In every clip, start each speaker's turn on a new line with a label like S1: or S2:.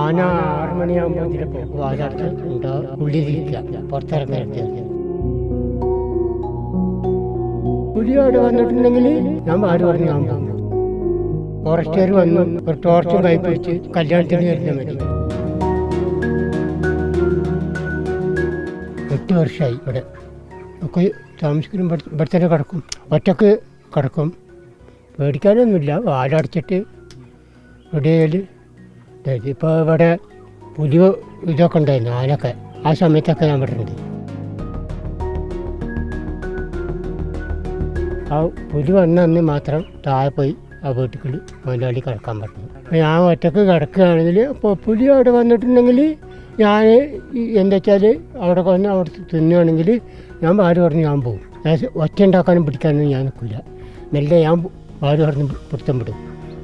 S1: ആന ആറ് മണിയാകുമ്പോൾ ഇതിൽ വാലടച്ച് ഉണ്ടാവും ഉള്ളിലിരിക്കുക പുറത്തിറങ്ങരുത്. പുലി അവിടെ വന്നിട്ടുണ്ടെങ്കിൽ ഞാൻ ആര് പറഞ്ഞു ഞാൻ പോകും ഫോറസ്റ്റുകാർ വന്നു ഒരു ടോർച്ചും കൈപ്പിടിച്ച് കല്യാണത്തിന് വരുന്ന മതി എട്ട് വർഷമായി ഇവിടെ. ഒക്കെ താമസിക്കുന്ന ഇവിടെ തന്നെ കിടക്കും. ഒറ്റയ്ക്ക് കിടക്കും. പേടിക്കാനൊന്നുമില്ല. വാലടച്ചിട്ട് എവിടെയാൽ ഇപ്പോൾ ഇവിടെ പുലി ഇതൊക്കെ ഉണ്ടായിരുന്നു ആനൊക്കെ. ആ സമയത്തൊക്കെ ഞാൻ ഇവിടെ ആ പുലി വന്ന അന്ന് മാത്രം താഴെ പോയി ആ വീട്ടിൽ മുതലാളി കിടക്കാൻ പറ്റും അപ്പോൾ ഞാൻ ഒറ്റയ്ക്ക് കിടക്കുകയാണെങ്കിൽ ഇപ്പോൾ പുലി അവിടെ വന്നിട്ടുണ്ടെങ്കിൽ ഞാൻ എന്താ വെച്ചാൽ അവിടെ വന്ന് അവിടെ തിന്നുകയാണെങ്കിൽ ഞാൻ ഭാര്യ പറഞ്ഞ് ഞാൻ പോകും ഞാൻ ഒറ്റ ഉണ്ടാക്കാനും പിടിക്കാനും ഞാൻ നിൽക്കില്ല. മെല്ലെ ഞാൻ ഭാര്യ പറഞ്ഞ് പിടുത്തം വിടും.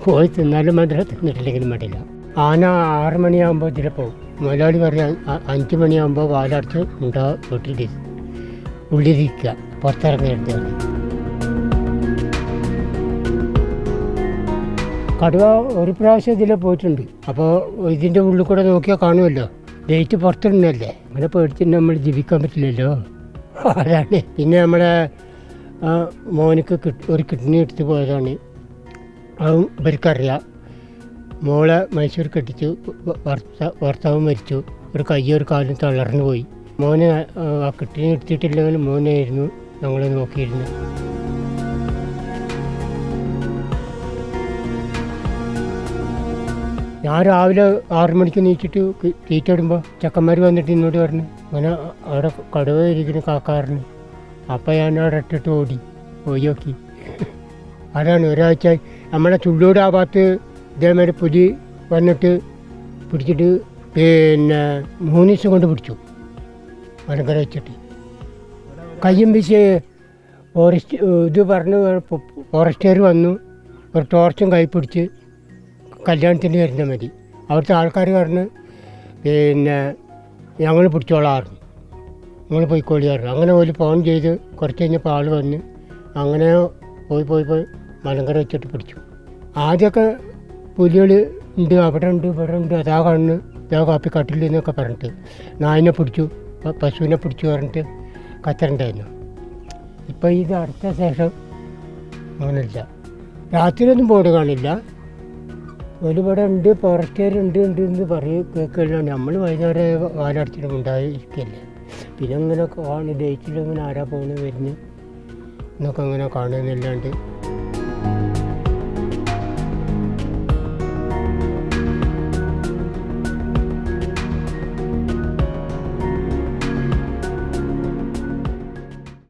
S1: പോയി തിന്നാലും മാത്രമേ തിന്നിട്ടില്ലെങ്കിലും മടിയില്ല. ആന ആറ് മണിയാകുമ്പോൾ ഇതിൽ പോകും. മുതലാളി പറയാൻ "അ- അഞ്ച് മണിയാകുമ്പോൾ വാലടച്ച് ഉണ്ടാ വീട്ടിലിരിക്കും ഉള്ളിലിരിക്കുക പുറത്തിറങ്ങരുത് കടുവ ഒരു പ്രാവശ്യം ഇതിൽ പോയിട്ടുണ്ട്. അപ്പോൾ ഇതിന്റെ ഉള്ളിൽ കൂടെ നോക്കിയാൽ കാണുമല്ലോ. ലൈറ്റ് പുറത്തിടുന്നല്ലേ അങ്ങനെ പേടിച്ചിട്ട് നമ്മൾ ജീവിക്കാൻ പറ്റില്ലല്ലോ. അതാണ്. പിന്നെ നമ്മുടെ മോനക്ക് ഒരു കിഡ്നി എടുത്ത് പോയതാണ്. അതും ഇവർക്കറിയാം. മോളെ മൈസൂർ കെട്ടിച്ചു. ഭർത്ത- ഭർത്താവ് മരിച്ചു. ഒരു കയ്യും ഒരു കാലും തളർന്നു പോയി. മോനെ ആ, കെട്ടിനെ എടുത്തിട്ടില്ലെങ്കിൽ മോനായിരുന്നു ഞങ്ങൾ നോക്കിയിരുന്നത്. ഞാൻ രാവിലെ ആറു മണിക്ക് നീച്ചിട്ട് തീറ്റ ഇടുമ്പോൾ ചെക്കന്മാർ വന്നിട്ട് ഇന്നോട്ട് പറഞ്ഞു അങ്ങനെ അവിടെ കടുവ ഇരിക്കുന്നു കാക്കാറിന്. അപ്പം ഞാൻ അവിടെ ഇട്ടിട്ട് ഓടി. പോയി നോക്കി. അതാണ് ഒരാഴ്ച നമ്മളെ ചുള്ളൂർ ആ ഭാഗത്ത് ഇതേമാതിരി പുലി വന്നിട്ട് പിടിച്ചിട്ട് പിന്നെ മൂന്ന് ദിവസം കൊണ്ട് പിടിച്ചു. മലങ്കര വെച്ചിട്ട്. കയ്യും വീശി ഫോറസ്റ്റ് ഇത് പറഞ്ഞ് ഫോറസ്റ്റുകാർ വന്നു. ഒരു ടോർച്ചും കൈ പിടിച്ച് കല്യാണത്തിന് വരുന്ന മതി അവിടുത്തെ ആൾക്കാർ പറഞ്ഞ് പിന്നെ ഞങ്ങൾ പിടിച്ചോളാറുണ്ട് നിങ്ങൾ പോയിക്കോളിയായിരുന്നു അങ്ങനെ ഒരു ഫോൺ ചെയ്ത് കുറച്ച് കഴിഞ്ഞപ്പോൾ ആൾ വന്ന് അങ്ങനെ പോയി പോയി പോയി മലങ്കര വെച്ചിട്ട് പിടിച്ചു. ആദ്യമൊക്കെ പുലികൾ ഉണ്ട് അവിടെ ഉണ്ട് ഇവിടെ ഉണ്ട് അതാ കണ്ണ് ഇതാ കാപ്പി കട്ടില്ല എന്നൊക്കെ പറഞ്ഞിട്ട്. നായിനെ പിടിച്ചു പശുവിനെ പിടിച്ചു പറഞ്ഞിട്ട് കച്ചറുണ്ടായിരുന്നു. ഇപ്പം ഇത് അടുത്ത ശേഷം അങ്ങനെയില്ല. രാത്രിയൊന്നും ബോർഡ് കാണില്ല. ഒരുപാട് ഉണ്ട് പുറത്തേരുണ്ട് ഉണ്ട് എന്ന് പറയും കേൾക്കില്ല നമ്മൾ വൈകുന്നേരം വാലടച്ചിട്ട് ഉണ്ടായിരിക്കല്ലേ പിന്നെ അങ്ങനെ കാണും ഡേറ്റിൽ ആരാ പോകുന്നത് വരുന്നു? എന്നൊക്കെ അങ്ങനെ കാണുന്നില്ലാണ്ട്